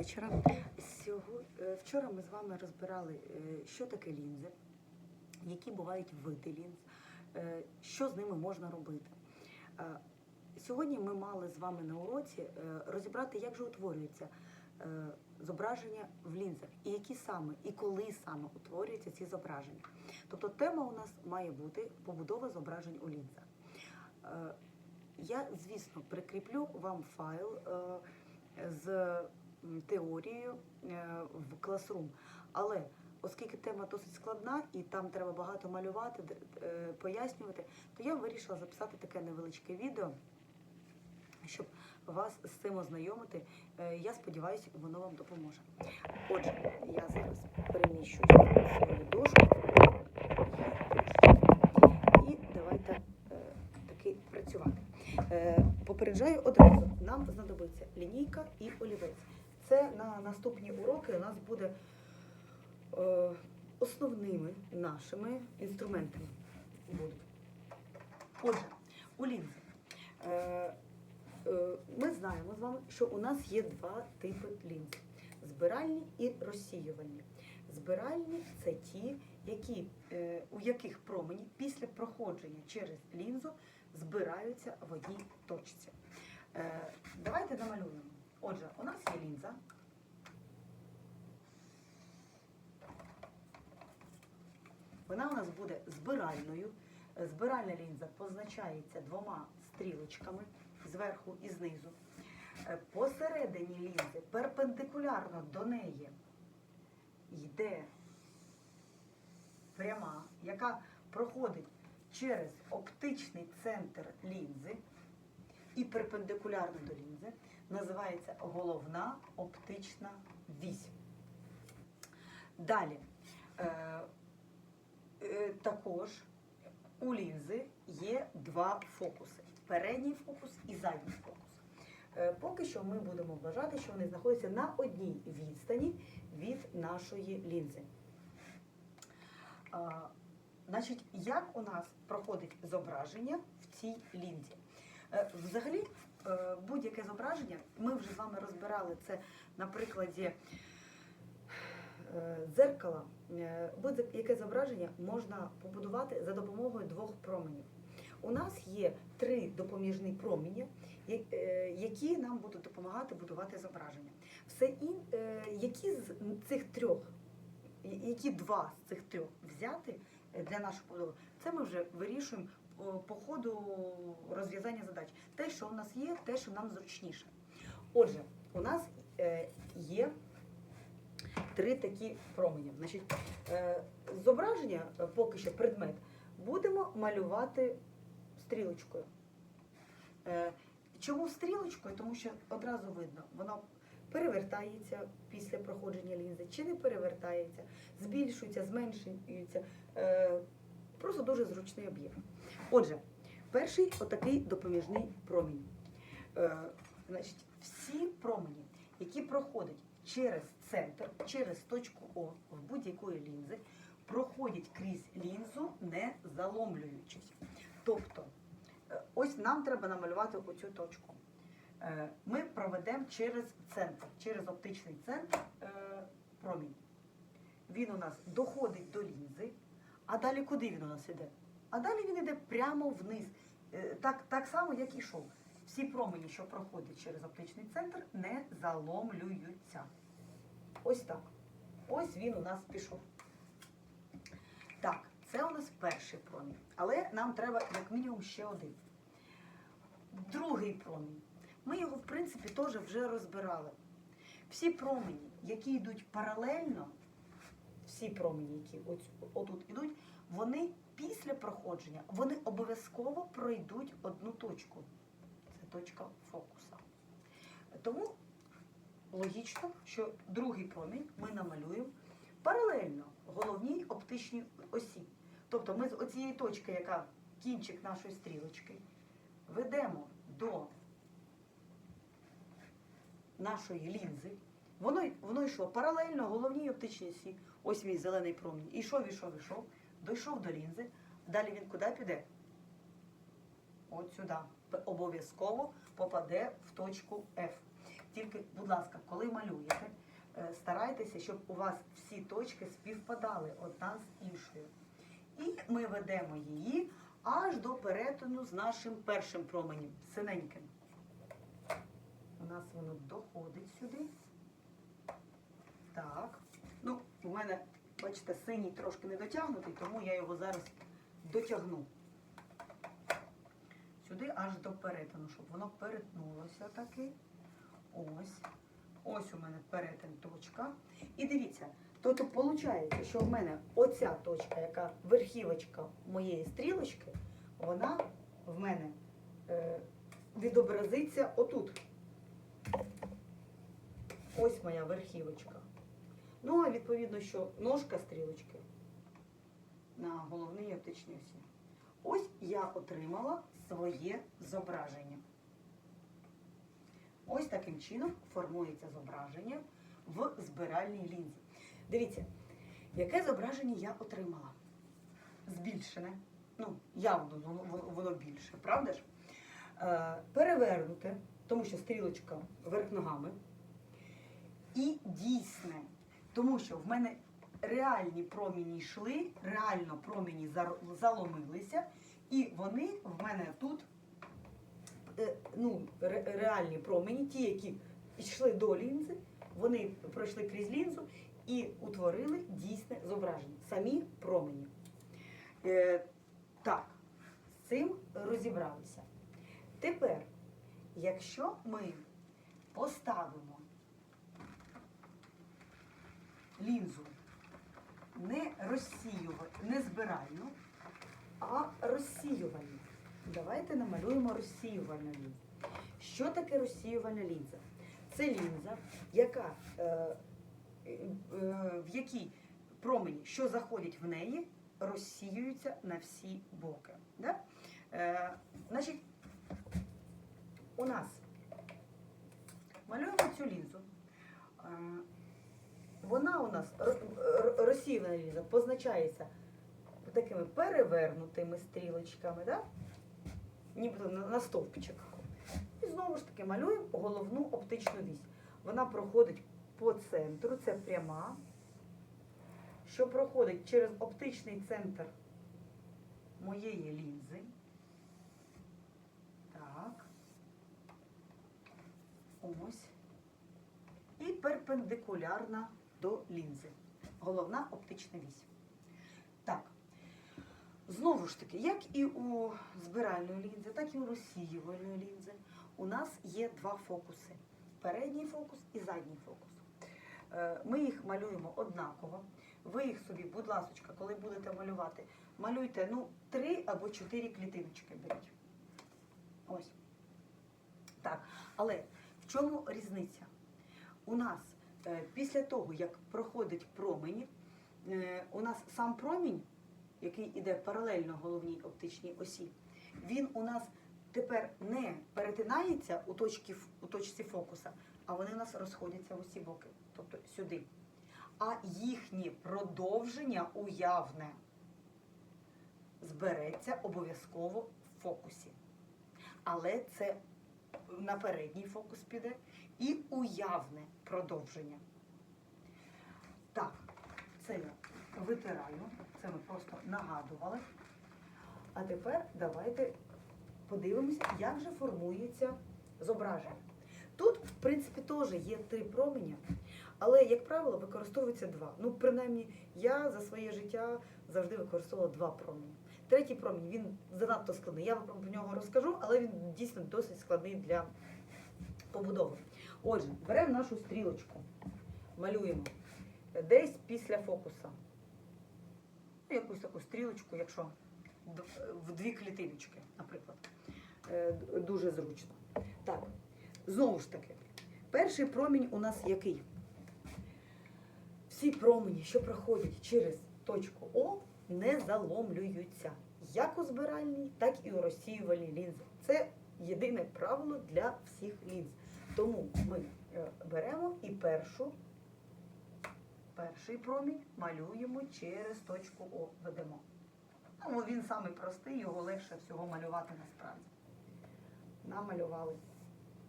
вечора. Е, Вчора ми з вами розбирали, е, що таке лінзи, які бувають види лінз, е, що з ними можна робити. Сьогодні ми мали з вами на уроці розібрати, як же утворюється зображення в лінзах, і які саме, і коли саме утворюються ці зображення. Тобто тема у нас має бути побудова зображень у лінзах. Я, звісно, прикріплю вам файл з теорією е, в Classroom. Але оскільки тема досить складна і там треба багато малювати, е, пояснювати, то я вирішила записати таке невеличке відео, щоб вас з цим ознайомити. Е, Я сподіваюся, воно вам допоможе. Отже, я зараз переміщу свою дошку. Працювати. Попереджаю одразу, нам знадобиться лінійка і олівець. Це на наступні уроки у нас буде е, основними нашими інструментами. Отже, у лінзі. Е, е, Ми знаємо з вами, що у нас є два типи лінз: збиральні і розсіювальні. Збиральні це ті, які, у яких промені після проходження через лінзу збираються в одній точці. Давайте намалюємо. Отже, у нас є лінза. Вона у нас буде збиральною. Збиральна лінза позначається двома стрілочками зверху і знизу. Е, Посередині лінзи, перпендикулярно до неї, йде пряма, яка проходить через оптичний центр лінзи і перпендикулярно до лінзи, називається головна оптична вісь. Далі. Е, е, також у лінзи є два фокуси: передній фокус і задній фокус. Е, Поки що ми будемо вважати, що вони знаходяться на одній відстані від нашої лінзи. Значить, як у нас проходить зображення в цій лінзі? Е, Взагалі, е, будь-яке зображення, ми вже з вами розбирали це на прикладі е, дзеркала. Будь-яке зображення можна побудувати за допомогою двох променів. У нас є три допоміжні промені, які нам будуть допомагати будувати зображення. Все ін, які з цих трьох, які два з цих трьох взяти для нашої побудови, це ми вже вирішуємо по ходу розв'язання задач. Те, що у нас є, те, що нам зручніше. Отже, у нас е, є три такі промені. Значить, е, зображення, е, поки що предмет, будемо малювати стрілочкою. Е, Чому стрілочкою? Тому що одразу видно, воно перевертається після проходження лінзи, чи не перевертається, збільшується, зменшується. Е, Просто дуже зручний об'єкт. Отже, перший отакий допоміжний промінь. Е, Значить, всі промені, які проходять через центр, через точку О в будь-якої лінзи, проходять крізь лінзу, не заломлюючись. Тобто, е, ось нам треба намалювати оцю точку. Е, Ми проведемо через центр, через оптичний центр е, промінь. Він у нас доходить до лінзи, а далі куди він у нас іде? А далі він іде прямо вниз. Е, Так, так само, як і йшов. Всі промені, що проходять через оптичний центр, не заломлюються. Ось так. Ось він у нас пішов. Так, це у нас перший промінь. Але нам треба як мінімум ще один. Другий промінь. Ми його, в принципі, теж вже розбирали. Всі промені, які йдуть паралельно, всі промені, які отут ідуть, вони після проходження, вони обов'язково пройдуть одну точку. Це точка фокуса. Тому логічно, що другий промінь ми намалюємо паралельно головній оптичній осі. Тобто ми з оцієї точки, яка кінчик нашої стрілочки, ведемо до нашої лінзи. Воно, воно йшло паралельно головній оптичній осі. Ось мій зелений промінь. Ішов, ішов, ішов, дійшов до лінзи. Далі він куди піде? От сюди. Обов'язково попаде в точку F. Тільки, будь ласка, коли малюєте, е, старайтеся, щоб у вас всі точки співпадали одна з іншою. І ми ведемо її аж до перетину з нашим першим променем, синеньким. У нас воно доходить сюди. Так. Ну, у мене, бачите, синій трошки не дотягнутий, тому я його зараз дотягну. Сюди аж до перетину, щоб воно перетнулося таки. Ось. Ось у мене перетин точка. І дивіться, тобто виходить, що в мене оця точка, яка верхівочка моєї стрілочки, вона в мене е, відобразиться отут. Ось моя верхівочка. Ну, а відповідно, що ножка стрілочки на головній оптичній осі. Ось я отримала своє зображення. Ось таким чином формується зображення в збиральній лінзі. Дивіться, яке зображення я отримала? Збільшене. Ну, явно воно, більше, правда ж? Е, перевернуте, тому що стрілочка вверх ногами. І дійсне, тому що в мене реальні промені йшли, реально промені заломилися, і вони в мене тут е, ну, реальні промені, ті, які йшли до лінзи, вони пройшли крізь лінзу і утворили дійсне зображення. Самі промені. Е, так, з цим розібралися. Тепер, якщо ми поставимо лінзу не розсіювальну, не збиральну, а розсіювальну. Давайте намалюємо розсіювальну лінзу. Що таке розсіювальна лінза? Це лінза, яка, е, е, в якій промені, що заходять в неї, розсіюються на всі боки. Да? Е, значить, у нас малюємо цю лінзу. Е, вона у нас ро- ро- позначається такими перевернутими стрілочками, да? нібито на, стовпчиках. І знову ж таки малюємо головну оптичну вісь. Вона проходить по центру, це пряма, що проходить через оптичний центр моєї лінзи. Так. Ось. І перпендикулярна до лінзи. Головна оптична вісь. Так. Знову ж таки, як і у збиральної лінзи, так і у розсіювальної лінзи, у нас є два фокуси: передній фокус і задній фокус. Е, Ми їх малюємо однаково. Ви їх собі, будь ласка, коли будете малювати, малюйте ну, три або чотири клітиночки беріть. Ось. Так. Але в чому різниця? У нас після того, як проходить промені, е, у нас сам промінь, який іде паралельно головній оптичній осі, він у нас тепер не перетинається у, точці, ф- у точці фокуса, а вони у нас розходяться в усі боки, тобто сюди. А їхнє продовження уявне збереться обов'язково в фокусі. Але це на передній фокус піде і уявне продовження. Так, це я витираю, це ми просто нагадували. А тепер давайте подивимося, як же формується зображення. Тут, в принципі, теж є три променя, але, як правило, використовується два. Ну, принаймні, я за своє життя завжди використовувала два промені. Третій промінь він занадто складний. Я вам про нього розкажу, але він дійсно досить складний для побудови. Отже, беремо нашу стрілочку, малюємо десь після фокуса. Ну, Якусь таку стрілочку, якщо в дві клітиночки, наприклад. Е, Дуже зручно. Так, знову ж таки, перший промінь у нас який? Всі промені, що проходять через точку О, не заломлюються. Як у збиральній, так і у розсіювальній лінзі. Це єдине правило для всіх лінз. Тому ми е, беремо і першу, перший промінь малюємо через точку О ведемо. Ну, він самий простий, його легше всього малювати насправді. Намалювали.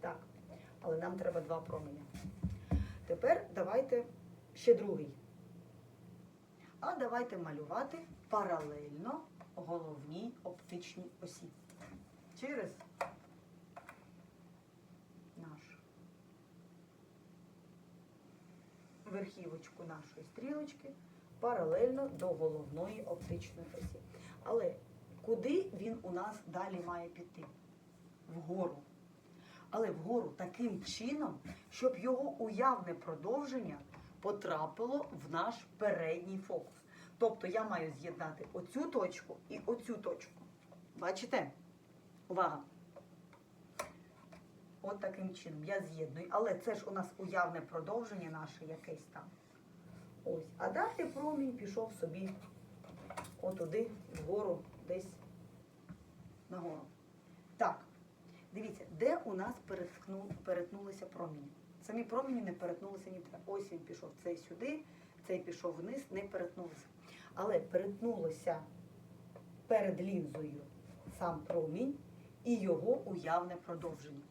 Так. Але нам треба два променя. тепер давайте ще другий. А давайте малювати паралельно головній оптичній осі. Через наш верхівочку нашої стрілочки паралельно до головної оптичної осі. Але куди він у нас далі має піти? Вгору. Але вгору таким чином, щоб його уявне продовження потрапило в наш передній фокус. Тобто я маю з'єднати оцю точку і оцю точку. Бачите? Увага! От таким чином я з'єдную. Але це ж у нас уявне продовження наше якесь там. Ось. А далі промінь пішов собі отуди, вгору, десь нагору. Так, дивіться, де у нас переткну, перетнулися проміні? Самі проміні не перетнулися ніде. Ось він пішов цей сюди, цей пішов вниз, не перетнулися. Але перетнулося перед лінзою сам промінь і його уявне продовження.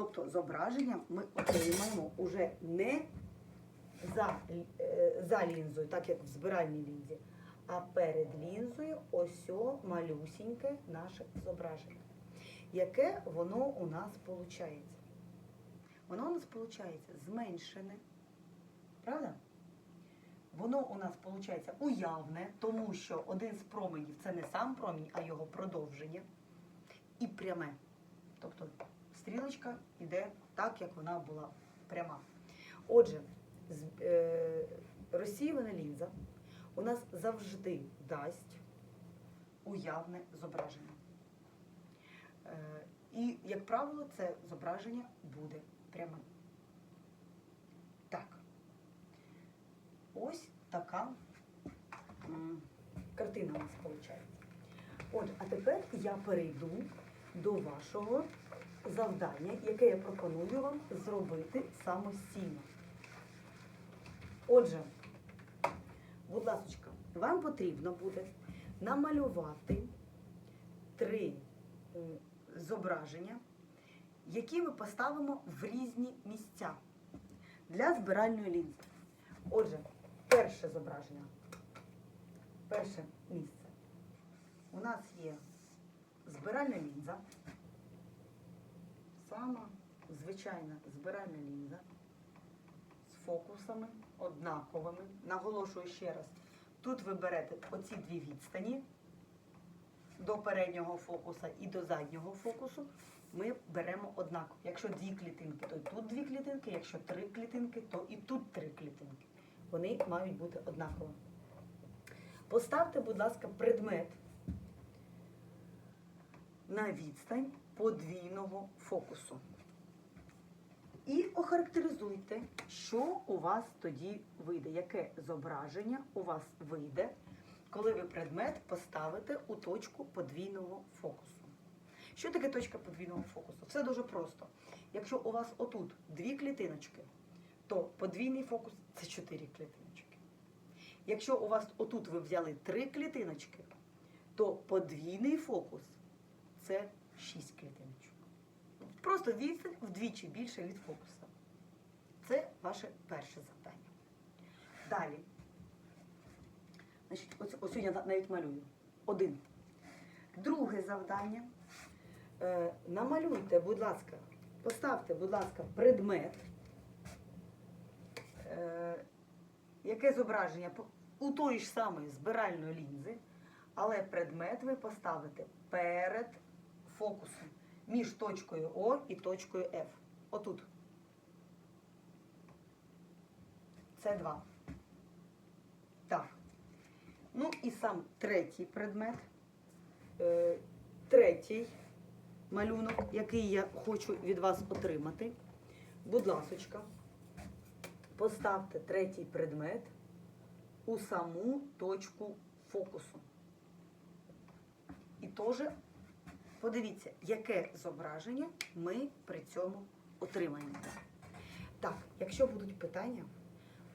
Тобто зображення ми отримаємо уже не за, е, за лінзою, так як в збиральній лінзі, а перед лінзою ось о малюсіньке наше зображення. Яке воно у нас виходить? Воно у нас виходить зменшене, правда? Воно у нас виходить уявне, тому що один з променів це не сам промінь, а його продовження. І пряме. Тобто стрілочка йде так, як вона була пряма. Отже, е, розсіювана лінза у нас завжди дасть уявне зображення. Е, і, як правило, це зображення буде прямим. Так. Ось така картина у нас виходить. Отже, а тепер я перейду до вашого завдання, яке я пропоную вам зробити самостійно. Отже, будь ласка, вам потрібно буде намалювати три е, зображення, які ми поставимо в різні місця для збиральної лінзи. Отже, перше зображення, перше місце. У нас є збиральна лінза, сама звичайна збиральна лінза з фокусами однаковими. Наголошую ще раз, тут ви берете оці дві відстані до переднього фокуса і до заднього фокусу. Ми беремо однаково. Якщо дві клітинки, то і тут дві клітинки, якщо три клітинки, то і тут три клітинки. Вони мають бути однакові. Поставте, будь ласка, предмет на відстань подвійного фокусу. І охарактеризуйте, що у вас тоді вийде, яке зображення у вас вийде, коли ви предмет поставите у точку подвійного фокусу. Що таке точка подвійного фокусу? Все дуже просто. Якщо у вас отут дві клітиночки, то подвійний фокус це чотири клітиночки. Якщо у вас отут ви взяли три клітиночки, то подвійний фокус це 6 клітиночок. Просто відстань вдвічі більше від фокуса. Це ваше перше завдання. Далі. Значить, ось, ось я навіть малюю. Один. Друге завдання. Е, намалюйте, будь ласка, поставте, будь ласка, предмет. Е, яке зображення у тої ж самої збиральної лінзи, але предмет ви поставите перед фокусом між точкою О і точкою F. Отут. Це два. Так. Ну і сам третій предмет. Е, третій малюнок, який я хочу від вас отримати. Будь ласочка, поставте третій предмет у саму точку фокусу. І теж подивіться, яке зображення ми при цьому отримаємо. Так, якщо будуть питання,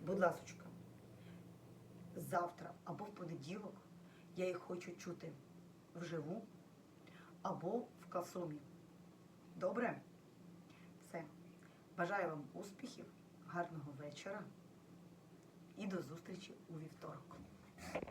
будь ласочка, завтра або в понеділок я їх хочу чути вживу або в касумі. Добре? Все. Бажаю вам успіхів, гарного вечора і до зустрічі у вівторок.